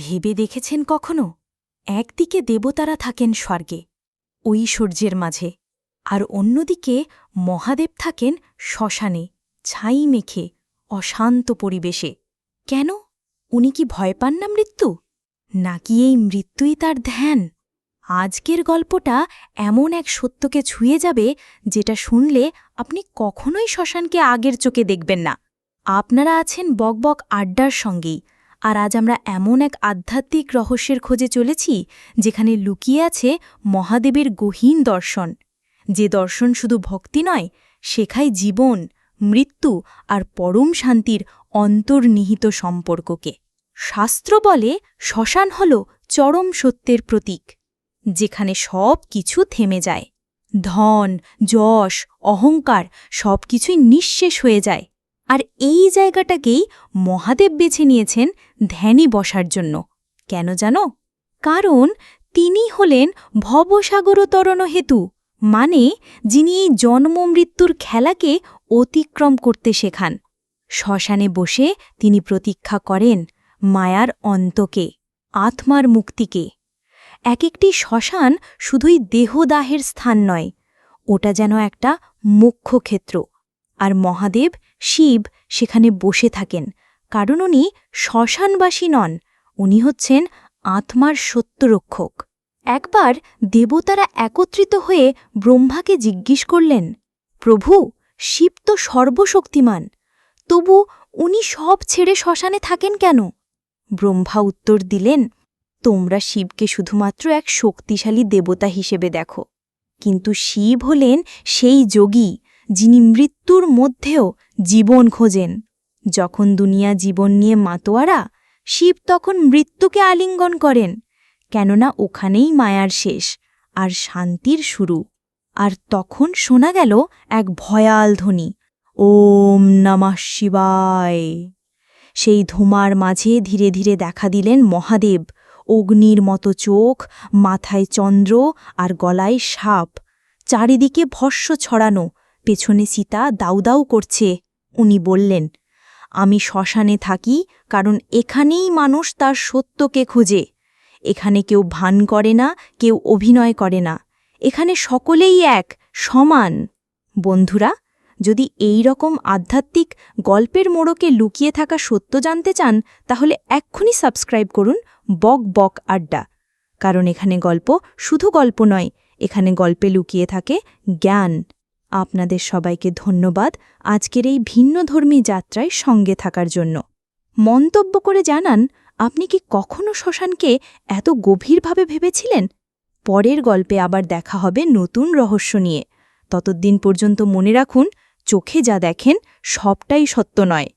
ভেবে দেখেছেন কখনো? একদিকে দেবতারা থাকেন স্বর্গে, ঐশ্বর্যের মাঝে, আর অন্যদিকে মহাদেব থাকেন শ্মশানে, ছাই মেখে, অশান্ত পরিবেশে। কেন? উনি কি ভয় পান না মৃত্যু? নাকি এই মৃত্যুই তার ধ্যান? আজকের গল্পটা এমন এক সত্যকে ছুঁয়ে যাবে যেটা শুনলে আপনি কখনোই শ্মশানকে আগের চোখে দেখবেন না। আপনারা আছেন বকবক আড্ডার সঙ্গেই আর আজ আমরা এমন এক আধ্যাত্মিক রহস্যের খোঁজে চলেছি, যেখানে লুকিয়ে আছে মহাদেবের গহীন দর্শন। যে দর্শন শুধু ভক্তি নয়, শেখায় জীবন, মৃত্যু আর পরম শান্তির অন্তর্নিহিত সম্পর্ককে। শাস্ত্র বলে শ্মশান হল চরম সত্যের প্রতীক, যেখানে সব কিছু থেমে যায়। ধন, যশ, অহংকার সব কিছুই নিঃশেষ হয়ে যায়। আর এই জায়গাটাকেই মহাদেব বেছে নিয়েছেন ধ্যানে বসার জন্য। কেন জানো? কারণ তিনি হলেন ভবসাগরতরণ হেতু মানে যিনি এই জন্ম মৃত্যুর খেলাকে অতিক্রম করতে শেখান। শ্মশানে বসে তিনি প্রতীক্ষা করেন মায়ার অন্তকে, আত্মার মুক্তিকে। এক একটি শ্মশান শুধুই দেহদাহের স্থান নয়, ওটা যেন একটা মুখ্য ক্ষেত্র। আর মহাদেব, শিব সেখানে বসে থাকেন। কারণ উনি শ্মশানবাসী নন, উনি হচ্ছেন আত্মার সত্যরক্ষক। একবার দেবতারা একত্রিত হয়ে ব্রহ্মাকে জিজ্ঞেস করলেন, প্রভু, শিব তো সর্বশক্তিমান, তবু উনি সব ছেড়ে শ্মশানে থাকেন কেন? ব্রহ্মা উত্তর দিলেন, তোমরা শিবকে শুধুমাত্র এক শক্তিশালী দেবতা হিসেবে দেখো। কিন্তু শিব হলেন সেই যোগী যিনি মৃত্যুর মধ্যেও জীবন খোঁজেন। যখন দুনিয়া জীবন নিয়ে মাতোয়ারা, শিব তখন মৃত্যুকে আলিঙ্গন করেন, কেননা ওখানেই মায়ার শেষ আর শান্তির শুরু। আর তখন শোনা গেল এক ভয়াল ধ্বনি, ওম নমঃ শিবায়। সেই ধুমার মাঝে ধীরে ধীরে দেখা দিলেন মহাদেব, অগ্নির মতো চোখ, মাথায় চন্দ্র আর গলায় সাপ, চারিদিকে ভস্য ছড়ানো পেছনে সীতা দাউদাউ করছে। উনি বললেন, আমি শ্মশানে থাকি কারণ এখানেই মানুষ তার সত্যকে খুঁজে। এখানে কেউ ভান করে না, কেউ অভিনয় করে না। এখানে সকলেই এক, সমান। বন্ধুরা, যদি এই রকম আধ্যাত্মিক গল্পের মোড়কে লুকিয়ে থাকা সত্য জানতে চান, তাহলে এক্ষুনি সাবস্ক্রাইব করুন বক বক আড্ডা। কারণ এখানে গল্প শুধু গল্প নয়, এখানে গল্পে লুকিয়ে থাকে জ্ঞান। আপনাদের সবাইকে ধন্যবাদ আজকের এই ভিন্নধর্মী যাত্রায় সঙ্গে থাকার জন্য। মন্তব্য করে জানান, আপনি কি কখনো শ্মশানকে এত গভীরভাবে ভেবেছিলেন? পরের গল্পে আবার দেখা হবে নতুন রহস্য নিয়ে। ততদিন পর্যন্ত মনে রাখুন, চোখে যা দেখেন, সবটাই সত্য নয়।